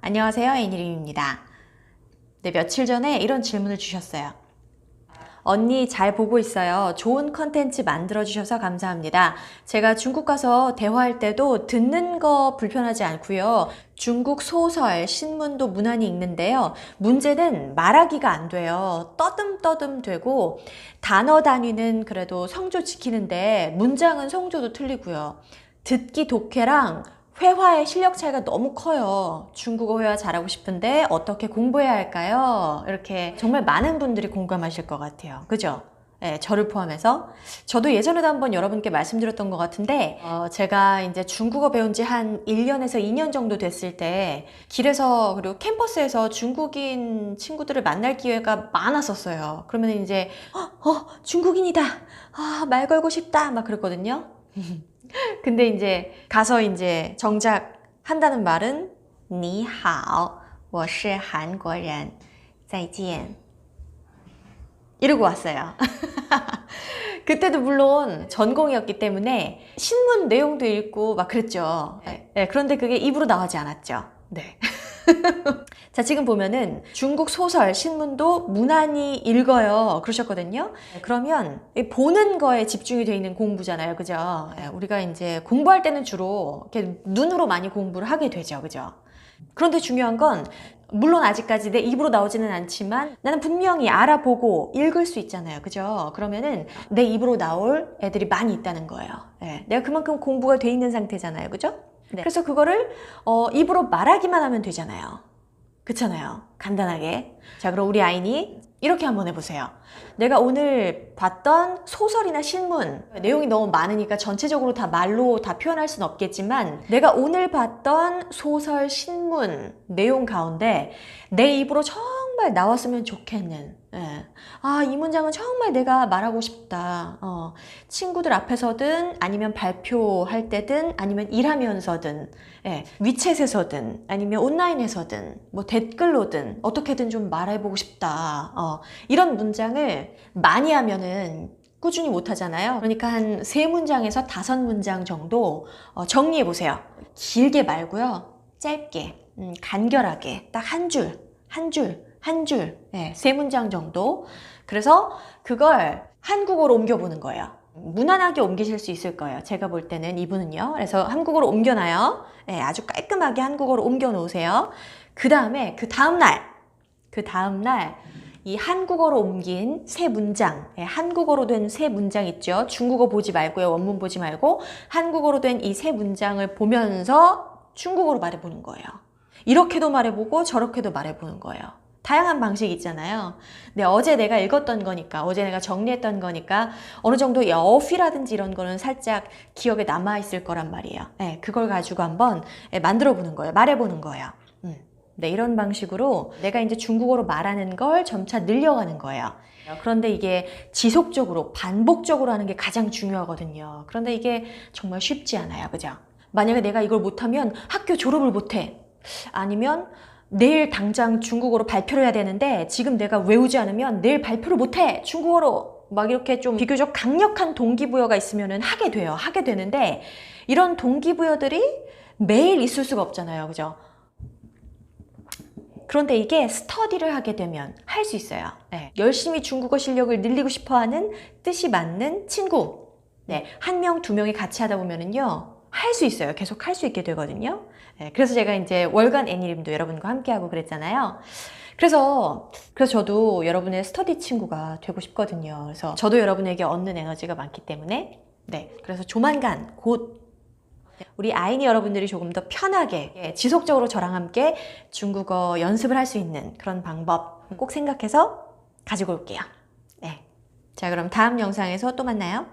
안녕하세요. 애니림입니다. 네, 며칠 전에 이런 질문을 주셨어요. 언니 잘 보고 있어요. 좋은 컨텐츠 만들어주셔서 감사합니다. 제가 중국 가서 대화할 때도 듣는 거 불편하지 않고요. 중국 소설, 신문도 무난히 읽는데요. 문제는 말하기가 안 돼요. 떠듬떠듬 되고 단어 단위는 그래도 성조 지키는데 문장은 성조도 틀리고요. 듣기 독해랑 회화의 실력 차이가 너무 커요. 중국어 회화 잘하고 싶은데 어떻게 공부해야 할까요? 이렇게 정말 많은 분들이 공감하실 것 같아요. 그죠? 네, 저를 포함해서. 저도 예전에도 한번 여러분께 말씀드렸던 것 같은데, 어, 제가 이제 중국어 배운 지 한 1년에서 2년 정도 됐을 때, 길에서, 그리고 캠퍼스에서 중국인 친구들을 만날 기회가 많았었어요. 그러면 이제, 어, 어 중국인이다. 아, 말 걸고 싶다. 막 그랬거든요. 근데 이제 가서 이제 정작 한다는 말은 你好,我是韩国人,再见. 이러고 왔어요. 그때도 물론 전공이었기 때문에 신문 내용도 읽고 막 그랬죠. 네, 그런데 그게 입으로 나오지 않았죠. 네. 자, 지금 보면은 중국 소설, 신문도 무난히 읽어요. 그러셨거든요. 그러면 이 보는 거에 집중이 되어 있는 공부잖아요. 그죠? 예, 우리가 이제 공부할 때는 주로 이렇게 눈으로 많이 공부를 하게 되죠. 그죠? 그런데 중요한 건 물론 아직까지 내 입으로 나오지는 않지만 나는 분명히 알아보고 읽을 수 있잖아요. 그죠? 그러면은 내 입으로 나올 애들이 많이 있다는 거예요. 예, 내가 그만큼 공부가 돼 있는 상태잖아요. 그죠? 네. 그래서 그거를 어, 입으로 말하기만 하면 되잖아요. 그렇잖아요. 간단하게. 자, 그럼 우리 아이니 이렇게 한번 해보세요. 내가 오늘 봤던 소설이나 신문 내용이 너무 많으니까 전체적으로 다 말로 다 표현할 수는 없겠지만 내가 오늘 봤던 소설, 신문 내용 가운데 내 입으로 정말 나왔으면 좋겠는 예. 아, 이 문장은 정말 내가 말하고 싶다. 어, 친구들 앞에서든 아니면 발표할 때든 아니면 일하면서든 예, 위챗에서든 아니면 온라인에서든 뭐 댓글로든 어떻게든 좀 말해보고 싶다. 어, 이런 문장을 많이 하면은 꾸준히 못하잖아요. 그러니까 한 세 문장에서 다섯 문장 정도 어, 정리해 보세요. 길게 말고요. 짧게, 음, 간결하게 딱 한 줄, 한 줄, 한 줄, 네, 세 문장 정도. 그래서 그걸 한국어로 옮겨보는 거예요. 무난하게 옮기실 수 있을 거예요. 제가 볼 때는 이분은요. 그래서 한국어로 옮겨놔요. 네, 아주 깔끔하게 한국어로 옮겨 놓으세요. 그 다음에 그 다음날, 그 다음날 이 한국어로 옮긴 새 문장, 네, 한국어로 된 새 문장 있죠. 중국어 보지 말고요. 원문 보지 말고 한국어로 된 이 새 문장을 보면서 중국어로 말해보는 거예요. 이렇게도 말해보고 저렇게도 말해보는 거예요. 다양한 방식이 있잖아요. 근데 어제 내가 읽었던 거니까, 어제 내가 정리했던 거니까 어느 정도 어휘라든지 이런 거는 살짝 기억에 남아 있을 거란 말이에요. 네, 그걸 가지고 한번 만들어 보는 거예요. 말해 보는 거예요. 음. 네, 이런 방식으로 내가 이제 중국어로 말하는 걸 점차 늘려가는 거예요. 그런데 이게 지속적으로, 반복적으로 하는 게 가장 중요하거든요. 그런데 이게 정말 쉽지 않아요. 그죠? 만약에 내가 이걸 못하면 학교 졸업을 못해. 아니면 내일 당장 중국어로 발표를 해야 되는데 지금 내가 외우지 않으면 내일 발표를 못해. 중국어로. 막 이렇게 좀 비교적 강력한 동기부여가 있으면 하게 돼요. 하게 되는데 이런 동기부여들이 매일 있을 수가 없잖아요. 그죠? 그런데 이게 스터디를 하게 되면 할 수 있어요. 네. 열심히 중국어 실력을 늘리고 싶어하는 뜻이 맞는 친구. 네. 한 명, 두 명이 같이 하다 보면은요 할 수 있어요. 계속 할 수 있게 되거든요. 네, 그래서 제가 이제 월간 애니림도 여러분과 함께하고 그랬잖아요. 그래서, 그래서 저도 여러분의 스터디 친구가 되고 싶거든요. 그래서 저도 여러분에게 얻는 에너지가 많기 때문에, 네. 그래서 조만간 곧 우리 아이니 여러분들이 조금 더 편하게 예, 지속적으로 저랑 함께 중국어 연습을 할 수 있는 그런 방법 꼭 생각해서 가지고 올게요. 네. 자, 그럼 다음 영상에서 또 만나요.